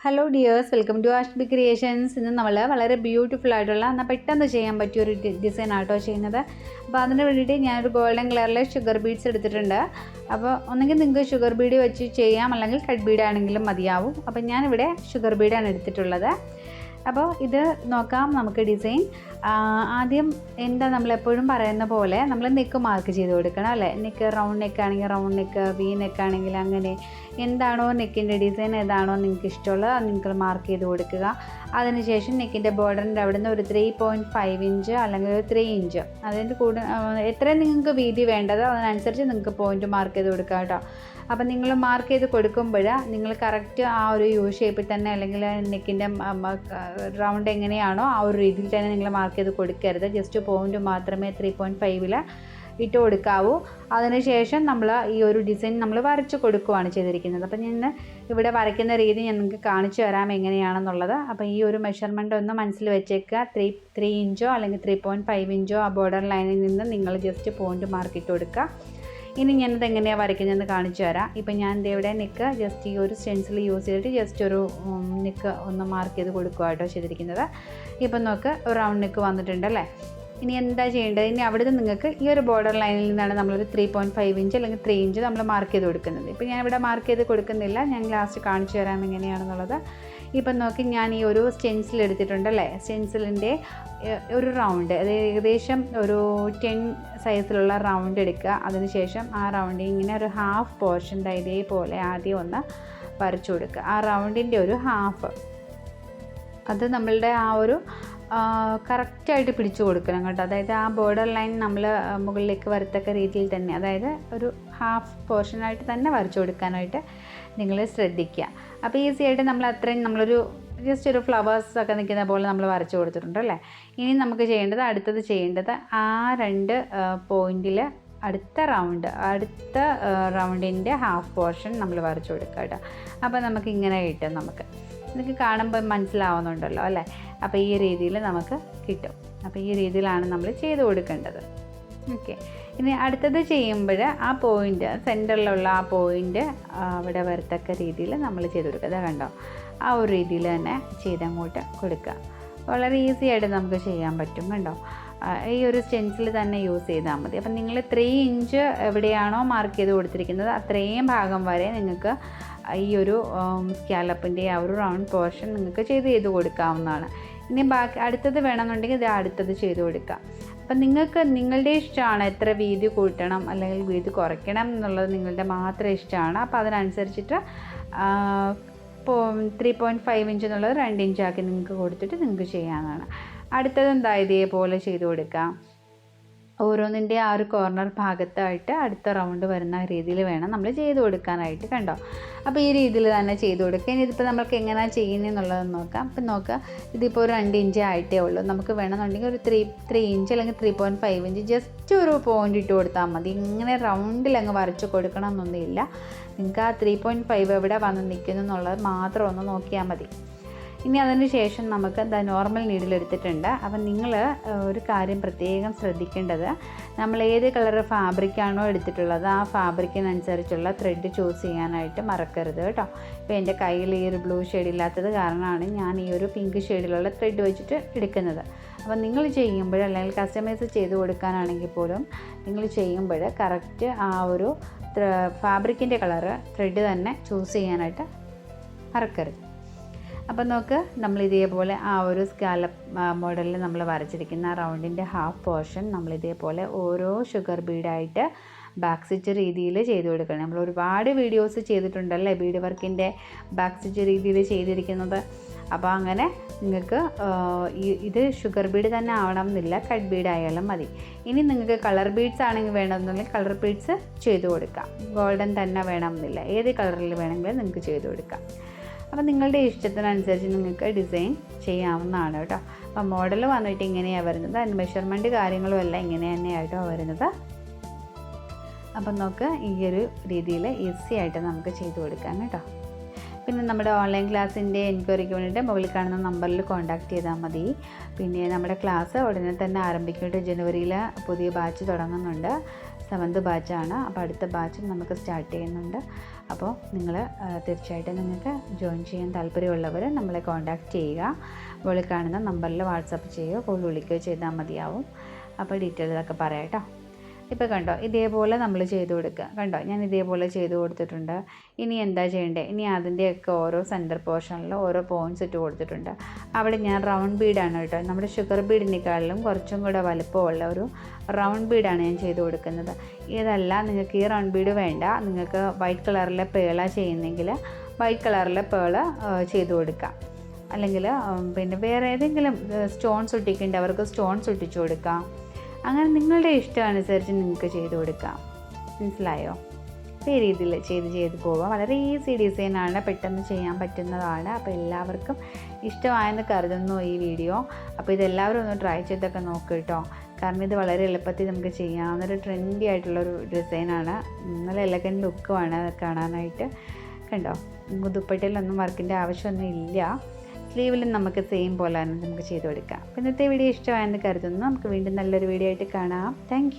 Hello dears welcome to Ash Ashby creations ഇന്ന് നമ്മൾ വളരെ ബ്യൂട്ടിഫുൾ ആയിട്ടുള്ള എന്നാൽ പെട്ടെന്ന് ചെയ്യാൻ പറ്റിയ ഒരു ഡിസൈൻ ആട്ടോ ചെയ്യുന്നത്. അപ്പോൾ അതിന് വേണ്ടിയിട്ട് ഞാനൊരു ഗോൾഡൻ കളറിലെ ഷുഗർ ബീഡ്സ് എടുത്തിട്ടുണ്ട്. അപ്പോൾ ഒന്നെങ്കിൽ നിങ്ങൾക്ക് ഷുഗർ ബീഡ് വെച്ച് ചെയ്യാം. അല്ലെങ്കിൽ കട്ട് ബീഡ് ആണെങ്കിലും മതിയാവും. അപ്പോൾ ഞാനിവിടെ ഷുഗർ ബീഡാണ് എടുത്തിട്ടുള്ളത്. അപ്പോൾ ഇത് നോക്കാം നമുക്ക് ഡിസൈൻ ആദ്യം എന്താ നമ്മളെപ്പോഴും പറയുന്ന പോലെ നമ്മൾ നെക്ക് മാർക്ക് ചെയ്ത് കൊടുക്കണം അല്ലേ? നെക്ക് റൗണ്ട് നെക്ക് ആണെങ്കിൽ റൗണ്ട് നെക്ക് വി നെക്ക് ആണെങ്കിൽ അങ്ങനെ. എന്താണോ നെക്കിന്റെ ഡിസൈൻ ഏതാണോ നിങ്ങൾക്ക് ഇഷ്ടമുള്ളത് അത് നിങ്ങൾക്ക് മാർക്ക് ചെയ്ത് കൊടുക്കുക. അതിനുശേഷം നെക്കിന്റെ ബോർഡറിന്റെ അവിടെ നിന്ന് ഒരു ത്രീ പോയിന്റ് ഫൈവ് ഇഞ്ച് അല്ലെങ്കിൽ ഒരു ത്രീ ഇഞ്ച് അതിന്റെ കൂടെ എത്രയും നിങ്ങൾക്ക് വീതി വേണ്ടത് അതിനനുസരിച്ച് നിങ്ങൾക്ക് പോയിന്റ് മാർക്ക് ചെയ്ത് കൊടുക്കുക കേട്ടോ. അപ്പം നിങ്ങൾ മാർക്ക് ചെയ്ത് കൊടുക്കുമ്പോൾ നിങ്ങൾ കറക്റ്റ് ആ ഒരു യു ഷേപ്പിൽ തന്നെ അല്ലെങ്കിൽ നെക്കിന്റെ റൗണ്ട് എങ്ങനെയാണോ ആ ഒരു രീതിയിൽ തന്നെ നിങ്ങൾ മാർക്ക് ചെയ്ത് കൊടുക്കരുത്. ജസ്റ്റ് പോയിന്റ് മാത്രമേ ത്രീ പോയിന്റ് ഫൈവിൽ ഇട്ട് കൊടുക്കാവൂ. അതിനുശേഷം നമ്മൾ ഈ ഒരു ഡിസൈൻ നമ്മൾ വരച്ച് കൊടുക്കുകയാണ് ചെയ്തിരിക്കുന്നത്. അപ്പം ഞാൻ ഇവിടെ വരയ്ക്കുന്ന രീതി ഞാൻ നിങ്ങൾക്ക് കാണിച്ചു തരാം എങ്ങനെയാണെന്നുള്ളത്. അപ്പോൾ ഈ ഒരു മെഷർമെന്റ് ഒന്ന് മനസ്സിൽ വെച്ചേക്കുക. ത്രീ ത്രീ ഇഞ്ചോ അല്ലെങ്കിൽ ത്രീ പോയിന്റ് ഫൈവ് ഇഞ്ചോ ആ ബോർഡർ ലൈനിൽ നിന്ന് നിങ്ങൾ ജസ്റ്റ് പോയിന്റ് മാർക്ക് ഇട്ട് കൊടുക്കുക. ഇനി ഞാനത് എങ്ങനെയാണ് വരയ്ക്കുന്നതെന്ന് കാണിച്ചു തരാം. ഇപ്പം ഞാൻ ഇവിടെ നിക്ക് ജസ്റ്റ് ഈ ഒരു സ്റ്റെൻസിൽ യൂസ് ചെയ്തിട്ട് ജസ്റ്റ് ഒരു നിക്ക് ഒന്ന് മാർക്ക് ചെയ്ത് കൊടുക്കുക കേട്ടോ ചെയ്തിരിക്കുന്നത്. ഇപ്പം നോക്ക് റൗണ്ട് നിക്ക് വന്നിട്ടുണ്ട് അല്ലേ? ഇനി എന്താ ചെയ്യേണ്ടത്? ഇനി അവിടുന്ന് നിങ്ങൾക്ക് ഈ ഒരു ബോർഡർ ലൈനിൽ നിന്നാണ് നമ്മളൊരു ത്രീ പോയിന്റ് ഫൈവ് ഇഞ്ച് അല്ലെങ്കിൽ ത്രീ ഇഞ്ച് നമ്മൾ മാർക്ക് ചെയ്ത് കൊടുക്കുന്നത്. ഇപ്പോൾ ഞാൻ ഇവിടെ മാർക്ക് ചെയ്ത് കൊടുക്കുന്നില്ല. ഞാൻ ലാസ്റ്റ് കാണിച്ചു തരാം എങ്ങനെയാണെന്നുള്ളത്. ഇപ്പം നോക്കി ഞാൻ ഈ ഒരു സ്റ്റെൻസിൽ എടുത്തിട്ടുണ്ട് അല്ലേ സ്റ്റെൻസിലിന്റെ ഒരു റൗണ്ട് അത് ഏകദേശം ഒരു ടെൻ സൈസിലുള്ള റൗണ്ട് എടുക്കുക. അതിനുശേഷം ആ റൗണ്ടിൽ ഇങ്ങനെ ഒരു ഹാഫ് പോർഷൻ ഇതേപോലെ ആദ്യം ഒന്ന് വരച്ചു കൊടുക്കുക. ആ റൗണ്ടിന്റെ ഒരു ഹാഫ് അത് നമ്മളുടെ ആ ഒരു കറക്റ്റായിട്ട് പിടിച്ചു കൊടുക്കണം കേട്ടോ. അതായത് ആ ബോർഡർ ലൈൻ നമ്മൾ മുകളിലേക്ക് വരത്തക്ക രീതിയിൽ തന്നെ അതായത് ഒരു ഹാഫ് പോർഷനായിട്ട് തന്നെ വരച്ചു കൊടുക്കാനായിട്ട് നിങ്ങൾ ശ്രദ്ധിക്കുക. അപ്പോൾ ഈസി ആയിട്ട് നമ്മൾ അത്രയും നമ്മളൊരു ജസ്റ്റ് ഒരു ഫ്ലവേഴ്സ് ഒക്കെ നിൽക്കുന്ന പോലെ നമ്മൾ വരച്ചു കൊടുത്തിട്ടുണ്ട് അല്ലേ? ഇനി നമുക്ക് ചെയ്യേണ്ടത് അടുത്തത് ചെയ്യേണ്ടത് ആ രണ്ട് പോയിന്റിൽ അടുത്ത റൗണ്ട് അടുത്ത റൗണ്ടിന്റെ ഹാഫ് പോർഷൻ നമ്മൾ വരച്ചു കൊടുക്കുക കേട്ടോ. അപ്പോൾ നമുക്ക് ഇങ്ങനെ കിട്ടും നമുക്ക്. നിങ്ങൾക്ക് കാണുമ്പോൾ മനസ്സിലാവുന്നുണ്ടല്ലോ അല്ലേ? അപ്പോൾ ഈ രീതിയിൽ നമുക്ക് കിട്ടും. അപ്പോൾ ഈ രീതിയിലാണ് നമ്മൾ ചെയ്ത് കൊടുക്കേണ്ടത്. ഓക്കെ ഇനി അടുത്തത് ചെയ്യുമ്പോൾ ആ പോയിന്റ് സെന്ററിലുള്ള ആ പോയിന്റ് അവിടെ വരത്തക്ക രീതിയിൽ നമ്മൾ ചെയ്ത് കൊടുക്കുക. അതാ കണ്ടോ? ആ ഒരു രീതിയിൽ തന്നെ ചെയ്തങ്ങോട്ട് കൊടുക്കുക. വളരെ ഈസി ആയിട്ട് നമുക്ക് ചെയ്യാൻ പറ്റും കണ്ടോ? ഈ ഒരു സ്റ്റെൻസിൽ തന്നെ യൂസ് ചെയ്താൽ മതി. അപ്പം നിങ്ങൾ ത്രീ ഇഞ്ച് എവിടെയാണോ മാർക്ക് ചെയ്ത് കൊടുത്തിരിക്കുന്നത് അത്രയും ഭാഗം വരെ നിങ്ങൾക്ക് ഈ ഒരു സ്കാലപ്പിന്റെ ആ ഒരു റൗണ്ട് പോർഷൻ നിങ്ങൾക്ക് ചെയ്ത് ചെയ്ത് കൊടുക്കാവുന്നതാണ്. ഇനി ബാക്കി അടുത്തത് വേണമെന്നുണ്ടെങ്കിൽ ഇത് അടുത്തത് ചെയ്ത് കൊടുക്കാം. അപ്പം നിങ്ങൾക്ക് നിങ്ങളുടെ ഇഷ്ടമാണ് എത്ര വീതി കൂട്ടണം അല്ലെങ്കിൽ വീതി കുറയ്ക്കണം എന്നുള്ളത് നിങ്ങളുടെ മാത്രം ഇഷ്ടമാണ്. അപ്പോൾ അതിനനുസരിച്ചിട്ട് ത്രീ പോയിന്റ് ഫൈവ് ഇഞ്ച് എന്നുള്ളത് രണ്ട് ഇഞ്ചാക്കി നിങ്ങൾക്ക് കൊടുത്തിട്ട് നിങ്ങൾക്ക് ചെയ്യാവുന്നതാണ്. അടുത്തത് എന്താ ഇതേപോലെ ചെയ്ത് കൊടുക്കാം? ഓരോന്നിന്റെ ആ ഒരു കോർണർ ഭാഗത്തായിട്ട് അടുത്ത റൗണ്ട് വരുന്ന രീതിയിൽ വേണം നമ്മൾ ചെയ്ത് കൊടുക്കാനായിട്ട് കണ്ടോ? അപ്പോൾ ഈ രീതിയിൽ തന്നെ ചെയ്ത് കൊടുക്കുക. ഇനി ഇതിപ്പോൾ നമ്മൾക്ക് എങ്ങനെയാണ് ചെയ്യുന്നതെന്നുള്ളത് നോക്കാം. അപ്പം നോക്കുക ഇതിപ്പോൾ ഒരു രണ്ട് ഇഞ്ച് ആയിട്ടേ ഉള്ളൂ. നമുക്ക് വേണമെന്നുണ്ടെങ്കിൽ ഒരു ത്രീ ത്രീ ഇഞ്ച് അല്ലെങ്കിൽ three point five inch just ഒരു പോയിന്റ് ഇട്ട് കൊടുത്താൽ മതി. ഇങ്ങനെ റൗണ്ടിൽ അങ്ങ് വരച്ച് കൊടുക്കണം എന്നൊന്നുമില്ല. നിങ്ങൾക്ക് ആ ത്രീ പോയിന്റ് ഫൈവ് എവിടെ വന്ന് നിൽക്കുന്നു എന്നുള്ളത് മാത്രം ഒന്ന് നോക്കിയാൽ മതി. ഇനി അതിന് ശേഷം നമുക്ക് എന്താ നോർമൽ നീഡിൽ എടുത്തിട്ടുണ്ട്. അപ്പം നിങ്ങൾ ഒരു കാര്യം പ്രത്യേകം ശ്രദ്ധിക്കേണ്ടത്. നമ്മൾ ഏത് കളർ ഫാബ്രിക്കാണോ എടുത്തിട്ടുള്ളത് ആ ഫാബ്രിക്കിനനുസരിച്ചുള്ള ത്രെഡ് ചൂസ് ചെയ്യാനായിട്ട് മറക്കരുത് കേട്ടോ. ഇപ്പോൾ എന്റെ കയ്യിൽ ഈ ഒരു ബ്ലൂ ഷെയ്ഡ് ഇല്ലാത്തത് കാരണമാണ് ഞാൻ ഈ ഒരു പിങ്ക് ഷെയ്ഡിലുള്ള ത്രെഡ് വെച്ചിട്ട് എടുക്കുന്നത്. അപ്പം നിങ്ങൾ ചെയ്യുമ്പോൾ അല്ലെങ്കിൽ കസ്റ്റമൈസ് ചെയ്ത് കൊടുക്കാനാണെങ്കിൽ പോലും നിങ്ങൾ ചെയ്യുമ്പോൾ കറക്റ്റ് ആ ഒരു ഫാബ്രിക്കിന്റെ കളറ് ത്രെഡ് തന്നെ ചൂസ് ചെയ്യാനായിട്ട് മറക്കരുത്. അപ്പം നോക്ക് നമ്മൾ ഇതേപോലെ ആ ഒരു സ്കാലപ്പ് മോഡലിൽ നമ്മൾ വരച്ചിരിക്കുന്ന റൗണ്ടിന്റെ ഹാഫ് പോർഷൻ നമ്മൾ ഇതേപോലെ ഓരോ ഷുഗർ ബീഡായിട്ട് ബാക്ക് സ്റ്റിച്ച് രീതിയിൽ ചെയ്ത് കൊടുക്കണം നമ്മൾ ഒരുപാട് വീഡിയോസ് ചെയ്തിട്ടുണ്ടല്ലേ ബീഡ് വർക്കിന്റെ ബാക്ക് സ്റ്റിച്ച് രീതിയിൽ ചെയ്തിരിക്കുന്നത്? അപ്പോൾ അങ്ങനെ നിങ്ങൾക്ക് ഇത് ഷുഗർ ബീഡ് തന്നെ ആവണം എന്നില്ല കട്ട് ബീഡ് ആയാലും മതി. ഇനി നിങ്ങൾക്ക് കളർ ബീഡ്സ് ആണെങ്കിൽ വേണമെന്നുണ്ടെങ്കിൽ കളർ ബീഡ്സ് ചെയ്ത് കൊടുക്കാം ഗോൾഡൻ തന്നെ വേണമെന്നില്ല. ഏത് കളറിൽ വേണമെങ്കിലും നിങ്ങൾക്ക് ചെയ്ത് കൊടുക്കാം അപ്പോൾ നിങ്ങളുടെ ഇഷ്ടത്തിനനുസരിച്ച് നിങ്ങൾക്ക് ഡിസൈൻ ചെയ്യാവുന്നതാണ് കേട്ടോ. അപ്പോൾ മോഡൽ വന്നിട്ട് ഇങ്ങനെയാണ് വരുന്നത്. അതിന്റെ മെഷർമെന്റ് കാര്യങ്ങളും എല്ലാം ഇങ്ങനെ തന്നെയായിട്ടോ വരുന്നത്. അപ്പം നമുക്ക് ഈ ഒരു രീതിയിൽ ഈസി ആയിട്ട് നമുക്ക് ചെയ്തു കൊടുക്കാം കേട്ടോ. പിന്നെ നമ്മുടെ ഓൺലൈൻ ക്ലാസ്സിന്റെ എൻക്വയറിക്ക് വേണ്ടിയിട്ട് മുകളിൽ കാണുന്ന നമ്പറിൽ കോൺടാക്ട് ചെയ്താൽ മതി. പിന്നെ നമ്മുടെ ക്ലാസ് ഉടനെ തന്നെ ആരംഭിക്കുന്നുണ്ട് ജനുവരിയിൽ പുതിയ ബാച്ച് തുടങ്ങുന്നുണ്ട്. സെവൻത്ത് ബാച്ചാണ് അപ്പോൾ അടുത്ത ബാച്ചും നമുക്ക് സ്റ്റാർട്ട് ചെയ്യുന്നുണ്ട്. അപ്പോൾ നിങ്ങൾ തീർച്ചയായിട്ടും നിങ്ങൾക്ക് ജോയിൻ ചെയ്യാൻ താല്പര്യമുള്ളവർ നമ്മളെ കോൺടാക്റ്റ് ചെയ്യുക. മുകളിൽ കാണുന്ന നമ്പറിൽ വാട്സപ്പ് ചെയ്യുകയോ കോൾ വിളിക്കുകയോ ചെയ്താൽ മതിയാവും. അപ്പോൾ ഡീറ്റെയിൽസൊക്കെ പറയാം കേട്ടോ. ഇപ്പോൾ കണ്ടോ ഇതേപോലെ നമ്മൾ ചെയ്ത് കൊടുക്കുക. കണ്ടോ ഞാൻ ഇതേപോലെ ചെയ്ത് കൊടുത്തിട്ടുണ്ട്. ഇനി എന്താ ചെയ്യേണ്ടത് ഇനി അതിന്റെയൊക്കെ ഓരോ സെന്റർ പോർഷനിൽ ഓരോ പോയിന്റ്സ് ഇട്ട് കൊടുത്തിട്ടുണ്ട്. അവിടെ ഞാൻ റൗണ്ട് ബീഡാണ് കേട്ടോ. നമ്മുടെ ഷുഗർ ബീഡിനേക്കാളിലും കുറച്ചും കൂടെ വലുപ്പമുള്ള ഒരു റൗണ്ട് ബീഡാണ് ഞാൻ ചെയ്ത് കൊടുക്കുന്നത്. ഇതല്ല നിങ്ങൾക്ക് ഈ റൗണ്ട് ബീഡ് വേണ്ട. നിങ്ങൾക്ക് വൈറ്റ് കളറിലെ പേള ചെയ്യുന്നെങ്കിൽ വൈറ്റ് കളറിലെ പേള ചെയ്ത് കൊടുക്കാം അല്ലെങ്കിൽ പിന്നെ വേറെ ഏതെങ്കിലും സ്റ്റോൺസ് ഒട്ടിക്കേണ്ട അവർക്ക് സ്റ്റോൺസ് ഒട്ടിച്ചു കൊടുക്കാം. അങ്ങനെ നിങ്ങളുടെ ഇഷ്ടം അനുസരിച്ച് നിങ്ങൾക്ക് ചെയ്ത് കൊടുക്കാം. മനസ്സിലായോ? ഈ രീതിയിൽ ചെയ്ത് ചെയ്ത് പോവാം. വളരെ ഈസി ഡിസൈനാണ് പെട്ടെന്ന് ചെയ്യാൻ പറ്റുന്നതാണ്. അപ്പോൾ എല്ലാവർക്കും ഇഷ്ടമായെന്ന് കരുതുന്നു ഈ വീഡിയോ. അപ്പോൾ ഇതെല്ലാവരും ഒന്ന് ട്രൈ ചെയ്തൊക്കെ നോക്ക് കേട്ടോ കാരണം ഇത് വളരെ എളുപ്പത്തിൽ നമുക്ക് ചെയ്യാവുന്നൊരു ട്രെൻഡി ആയിട്ടുള്ളൊരു ഡിസൈനാണ് നല്ല എലഗൻ ലുക്കുമാണ് കാണാനായിട്ട്. കണ്ടോ? ദുപ്പട്ടയിലൊന്നും വർക്കിന്റെ ആവശ്യമൊന്നും ഇല്ല. സ്ലീവിലും നമുക്ക് സെയിം പോലെ തന്നെ നമുക്ക് ചെയ്ത് കൊടുക്കാം. ഇന്നത്തെ വീഡിയോ ഇഷ്ടമായെന്ന് കരുതുന്നു. നമുക്ക് വീണ്ടും നല്ലൊരു വീഡിയോ ആയിട്ട് കാണാം. താങ്ക്